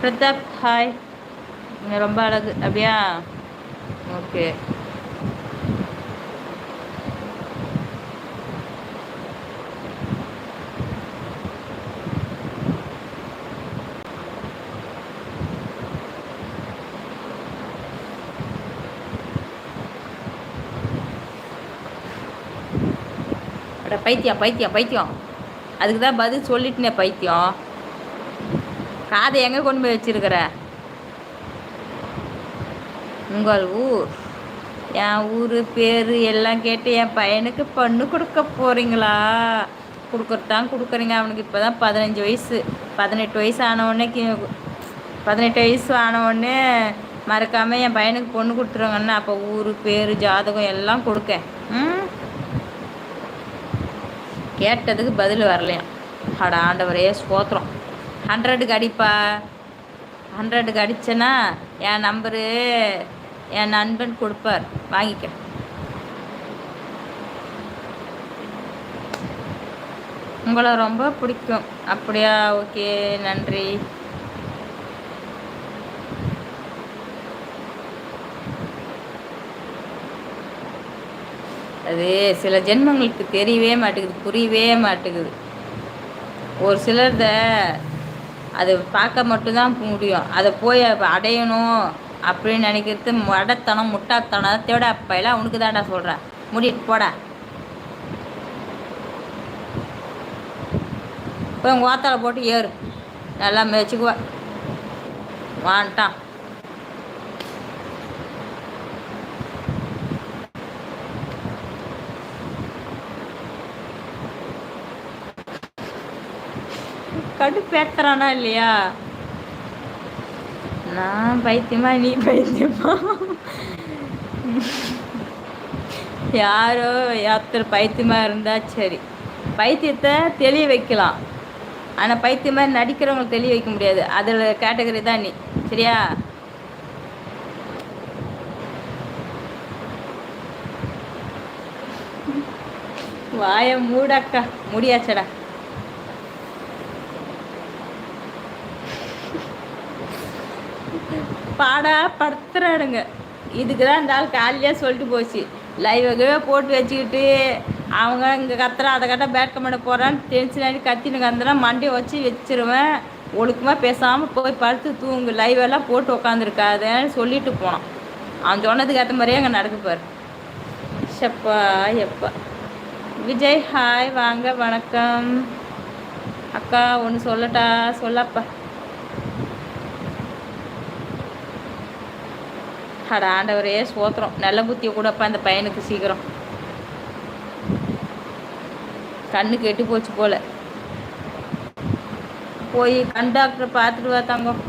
Pratap hi நீங்கள் ரொம்ப அழகு அப்படியா? ஓகே. பைத்தியம் பைத்தியம் பைத்தியம். அதுக்கு தான் பதில் சொல்லிட்டுனே பைத்தியம். காதை எங்கே கொண்டு போய் வச்சிருக்கிற? உங்கள் ஊர். என் ஊர் பேர் எல்லாம் கேட்டு என் பையனுக்கு பொண்ணு கொடுக்க போகிறீங்களா கொடுக்குறதான் கொடுக்குறீங்க. அவனுக்கு இப்போ தான் பதினஞ்சு வயசு. பதினெட்டு வயசு ஆனவுடனே கி பதினெட்டு வயசு ஆனவுடனே மறக்காமல் என் பையனுக்கு பொண்ணு கொடுத்துருவாங்கன்னு அப்போ ஊர் பேர் ஜாதகம் எல்லாம் கொடுக்க. ம்? கேட்டதுக்கு பதில் வரலையாம். அட ஆண்டவரையே ஸ்தோத்திரம். ஹண்ட்ரடுக்கு அடிப்பா. ஹண்ட்ரடுக்கு அடித்தேன்னா என் நம்பரு என் நண்பன் கொடுப்பார். வாங்கிக்க உங்களை ரொம்ப பிடிக்கும். அப்படியா? ஓகே நன்றி. அது சில ஜென்மங்களுக்கு தெரியவே மாட்டேங்குது புரியவே மாட்டேங்குது. ஒரு சிலர்த அது பார்க்க மட்டும்தான் முடியும். அதை போய் அடையணும் அப்படின்னு நினைக்கிறது மடத்தனம் முட்டாத்தனத்தோட அப்பையெல்லாம் அவனுக்கு தான்டா சொல்கிறேன் முடிட்டு போடா. போய் உங்கள் வாத்தால போட்டு ஏறு. நல்லா மேய்ச்சிக்குவா. வான்ட்டான் கடுப்பேத்துறானா இல்லையா? நான் பைத்தியமா நீ பைத்தியமா? யாரோ யாத்தர் பைத்தியமாக இருந்தால் சரி. பைத்தியத்தை தெளிய வைக்கலாம். ஆனால் பைத்தியம் மாதிரி நடிக்கிறவங்களுக்கு தெளிய வைக்க முடியாது. அதில் கேட்டகரி தான் நீ. சரியா? வாய மூடக்கா. முடியாச்சடா. பாடா படுத்துறாடுங்க இதுக்கு தான் இந்த ஆள் காலையிலே சொல்லிட்டு போச்சு. லைவாகவே போட்டு வச்சுக்கிட்டு அவங்க இங்கே கத்துறா அதை கட்ட பேட் கமெண்ட் போகிறான்னு டென்ஷன் ஆகி கத்தினு கந்துனா மண்டையை வச்சு வச்சிருவேன். ஒழுக்கமாக பேசாமல் போய் படுத்து தூங்கு லைவ் எல்லாம் போட்டு உக்காந்துருக்காதுன்னு சொல்லிட்டு போனான். அவன் சொன்னதுக்கு ஏற்ற மாதிரியே அங்கே நடக்குப்பார் ஷப்பா எப்பா. விஜய் ஹாய் வாங்க வணக்கம். அக்கா ஒன்று சொல்லட்டா சொல்லப்பா. அட ஆண்டவரே சோத்திரம் நல்ல புத்தியை கூடப்பா அந்த பையனுக்கு சீக்கிரம். கண்ணு கெட்டு போச்சு போல. போய் கண் டாக்டரை பார்த்துட்டு வா தங்கம்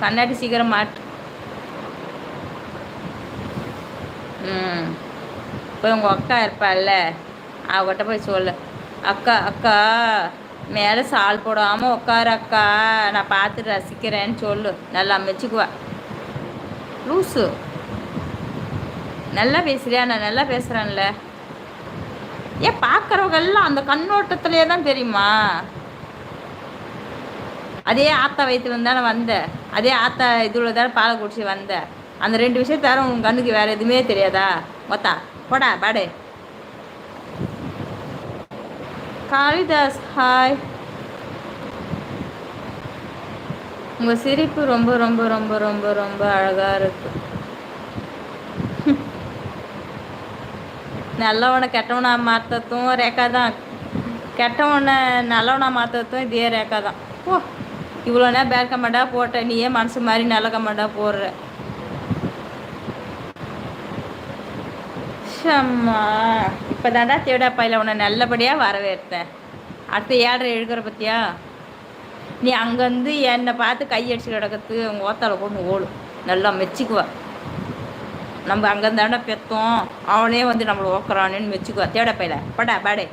கண்ணாடி சீக்கிரம் மாட்டு. ம். போய் உங்கள் அக்கா இருப்பாள்ல அவகிட்ட போய் சொல்லு. அக்கா அக்கா மேலே சால் போடாமல் உட்காரு அக்கா. நான் பார்த்துட்டு ரசிக்கிறேன்னு சொல்லு. நல்லா அமைச்சுக்குவா. லூஸு நல்லா பேசுறியா? நான் நல்லா பேசுகிறேன்ல ஏன் பார்க்குறவங்கெல்லாம் அந்த கண்ணோட்டத்திலே தான் தெரியுமா? அதே ஆத்தா வைத்து தானே வந்த. அதே ஆத்தா இதுல தானே பாலை குடிச்சு வந்த. அந்த ரெண்டு விஷயம் தரும் உன் கண்ணுக்கு வேற எதுவுமே தெரியாதா? மொத்தா போடா பாடு. காளிதாஸ் ஹாய் உங்கள் சிரிப்பு ரொம்ப ரொம்ப ரொம்ப ரொம்ப ரொம்ப அழகாக இருக்கு. நல்லவனை கெட்டவனா மாற்றத்தும் ரேக்கா தான். கெட்டவனை நல்லவனா மாற்றத்தும் இதே ரேக்கா தான். ஓ இவ்வளோ நேரம் பேட் கமெண்டாக போட்ட நீயே மனசு மாதிரி நல்ல கமெண்டாக போடுற? ஷம்மா இப்போ தாண்டா தேடாப்பாயில் உன்னை நல்லபடியாக வரவேற்றேன். அடுத்து ஏழரை எழுக்கிற பற்றியா நீ அங்கேருந்து என்னை பார்த்து கையடிச்சு கிடக்கிறது அவங்க ஓத்தால கொண்டு ஓடும் நல்லா மெச்சிக்குவா. நம்ம அங்கேருந்தாண்டா பெத்தோம். அவனே வந்து நம்மளை ஓக்குறானேன்னு மெச்சிக்குவா. தேட பையில படா பாடே.